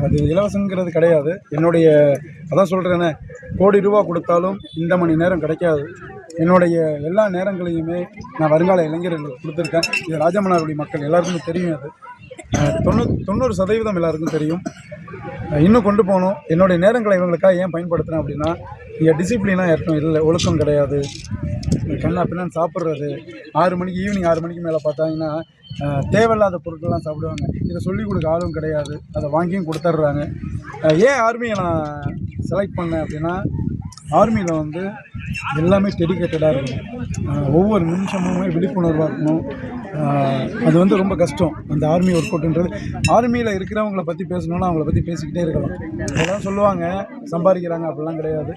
அது இலவசங்கிறது கிடையாது. என்னுடைய அதான் சொல்கிறேனே கோடி ரூபா கொடுத்தாலும் இந்த மணி நேரம் கிடைக்காது. என்னுடைய எல்லா நேரங்களையுமே நான் வருங்கால இளைஞர்களுக்கு கொடுத்துருக்கேன். இது ராஜமன்னாருடைய மக்கள் எல்லாருக்குமே தெரியும் அது. தொண்ணூ தொண்ணூறு சதவீதம் எல்லாருக்கும் தெரியும். இன்னும் கொண்டு போகணும். என்னுடைய நேரங்களை இவங்களுக்காக ஏன் பயன்படுத்துகிறேன் அப்படின்னா இங்கே டிசிப்ளினாக யாருக்கும் இல்லை. ஒழுக்கம் கிடையாது. கண்ணா பின்னான்னு சாப்பிட்றது. ஆறு மணிக்கு ஈவினிங் ஆறு மணிக்கு மேலே பார்த்தாங்கன்னா தேவையில்லாத பொருட்கள்லாம் சாப்பிடுவாங்க. இதை சொல்லிக் கொடுக்க ஆளும் கிடையாது. அதை வாங்கியும் கொடுத்துட்றாங்க. ஏன் ஆர்மியை நான் செலக்ட் பண்ணேன் அப்படின்னா ஆர்மியில் வந்து எல்லாமே டெடிக்கேட்டடாக இருக்கும் ஒவ்வொரு நிமிஷமுமே விழிப்புணர்வாக இருக்கணும். அது வந்து ரொம்ப கஷ்டம். அந்த ஆர்மி ஒர்க் அவுட்ன்றது ஆர்மியில் இருக்கிறவங்கள பற்றி பேசணும்னா அவங்கள பற்றி பேசிக்கிட்டே இருக்கலாம். அதெல்லாம் சொல்லுவாங்க. சம்பாதிக்கிறாங்க. அப்படிலாம் கிடையாது.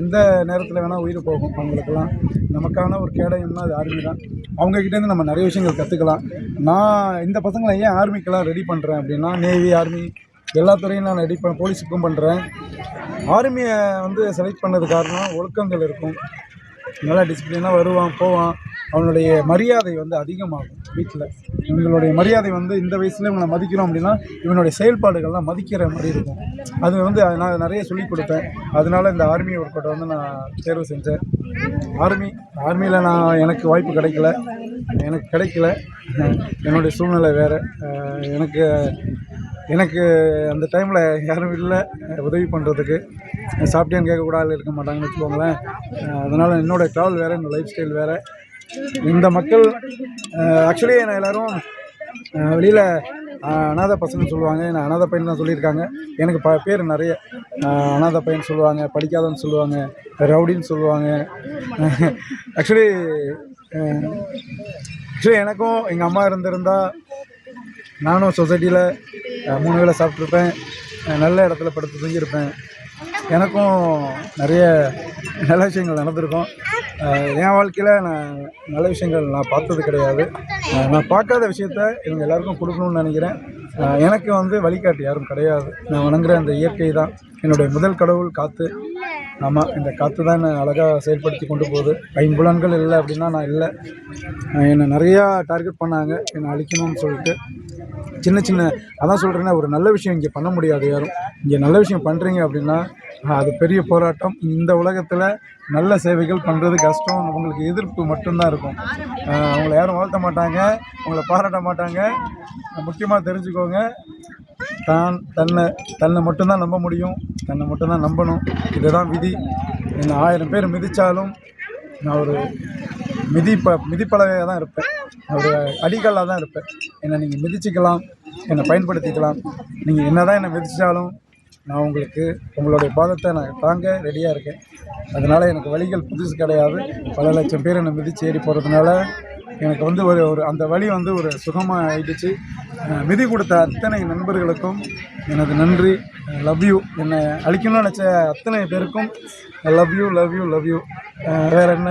எந்த நேரத்தில் வேணால் உயிர் போகும் அவங்களுக்கெல்லாம். நமக்கான ஒரு கேடயம்னா அது ஆர்மி தான். அவங்கக்கிட்டேருந்து நம்ம நிறைய விஷயங்கள் கற்றுக்கலாம் நான் இந்த பசங்களை ஏன் ஆர்மிக்கெல்லாம் ரெடி பண்ணுறேன் அப்படின்னா நேவி ஆர்மி எல்லா துறையும் நான் ரெடி பண்ண போலீஸுக்கும் பண்ணுறேன் ஆர்மியை வந்து செலக்ட் பண்ணது காரணம் ஒழுக்கங்கள் இருக்கும். நல்லா டிசிப்ளினாக வருவான் போவான். அவனுடைய மரியாதை வந்து அதிகமாகும் வீட்டில் இவங்களுடைய மரியாதை வந்து இந்த வயசில் இவனை மதிக்கிறோம் அப்படின்னா இவனுடைய செயல்பாடுகள்லாம் மதிக்கிற மாதிரி இருக்கும். அது வந்து நான் நிறைய சொல்லிக் கொடுப்பேன் அதனால் இந்த ஆர்மி ஒர்க்கோட வந்து நான் தேர்வு செஞ்சேன். ஆர்மி ஆர்மியில் நான் எனக்கு வாய்ப்பு கிடைக்கல. எனக்கு கிடைக்கல. என்னுடைய சூழ்நிலை வேறு. எனக்கு எனக்கு அந்த டைமில் யாரும் இல்லை. உதவி பண்ணுறதுக்கு சாப்பிட்டேன்னு கேட்கக்கூட ஆள் இருக்க மாட்டாங்கன்னு வச்சுக்கோங்களேன். அதனால் என்னோடய ட்ராவல் வேறு என்னோடய லைஃப் ஸ்டைல் வேறு. இந்த மக்கள் ஆக்சுவலி நான் எல்லோரும் வெளியில் அனாதை பசங்கன்னு சொல்லுவாங்க. நான் அனாதை பையன் தான் சொல்லியிருக்காங்க. எனக்கு ப பேர் நிறைய. அஹ், அனாதை பையன் சொல்லுவாங்க படிக்காதன்னு சொல்லுவாங்க ரவுடின்னு சொல்லுவாங்க. ஆக்சுவலி ஆக்சுவலி எனக்கும் எங்கள் அம்மா இருந்திருந்தால் நானும் சொசைட்டியில் மூணு வேளை சாப்பிட்ருப்பேன். நல்ல இடத்துல படுத்து தூங்கியிருப்பேன். எனக்கும் நிறைய நல்ல விஷயங்கள் நடந்திருக்கும். என் வாழ்க்கையில் நான் நல்ல விஷயங்கள் நான் பார்த்தது கிடையாது. நான் பார்க்காத விஷயத்த இவங்க எல்லாருக்கும் கொடுக்கணும்னு நினைக்கிறேன். எனக்கு வந்து வழிகாட்டி யாரும் கிடையாது. நான் வணங்குற அந்த இயற்கை தான். என்னுடைய முதல் கடவுள் காற்று ஆமாம் இந்த காற்று தான் என்னை அழகாக செயல்படுத்தி கொண்டு போகுது. ஐம்புலன்கள் இல்லை அப்படின்னா நான் இல்லை. என்னை நிறையா டார்கெட் பண்ணாங்க. என்னை அழிக்கணும்னு சொல்லிட்டு. சின்ன சின்ன அதான் சொல்கிறேன்னா ஒரு நல்ல விஷயம் இங்கே பண்ண முடியாது யாரும். இங்கே நல்ல விஷயம் பண்ணுறீங்க அப்படின்னா அது பெரிய போராட்டம். இந்த உலகத்தில் நல்ல சேவைகள் பண்ணுறது கஷ்டம் உங்களுக்கு எதிர்ப்பு மட்டும்தான் இருக்கும். அவங்கள யாரும் வாழ்த்த மாட்டாங்க உங்களை பாராட்ட மாட்டாங்க. முக்கியமாக தெரிஞ்சுக்கோங்க. தான் தன்னை தன்னை மட்டும்தான் நம்ப முடியும் தன்னை மட்டும்தான் நம்பணும். இதுதான் விதி. என்னை ஆயிரம் பேர் மிதித்தாலும் நான் ஒரு மிதிப்ப மிதிப்பலகையாக தான் இருப்பேன் ஒரு அடிகளாக தான் இருப்பேன். என்னை நீங்கள் மிதிச்சுக்கலாம் என்னை பயன்படுத்திக்கலாம். நீங்கள் என்ன தான் என்னை மிதித்தாலும் நான் உங்களுக்கு உங்களுடைய பாதத்தை நான் தாங்க ரெடியாக இருக்கேன். அதனால் எனக்கு வழிகள் புதுசு கிடையாது. பல லட்சம் பேர் என்னை மிதிச்சு ஏறி போகிறதுனால எனக்கு வந்து ஒரு ஒரு அந்த வழி வந்து ஒரு சுகமாக ஆயிடுச்சு மிதி கொடுத்த அத்தனை நண்பர்களுக்கும் எனது நன்றி. லவ் யூ என்னை அழிக்கணும்னு நினச்ச அத்தனை பேருக்கும் love you love you love you வேறு என்ன?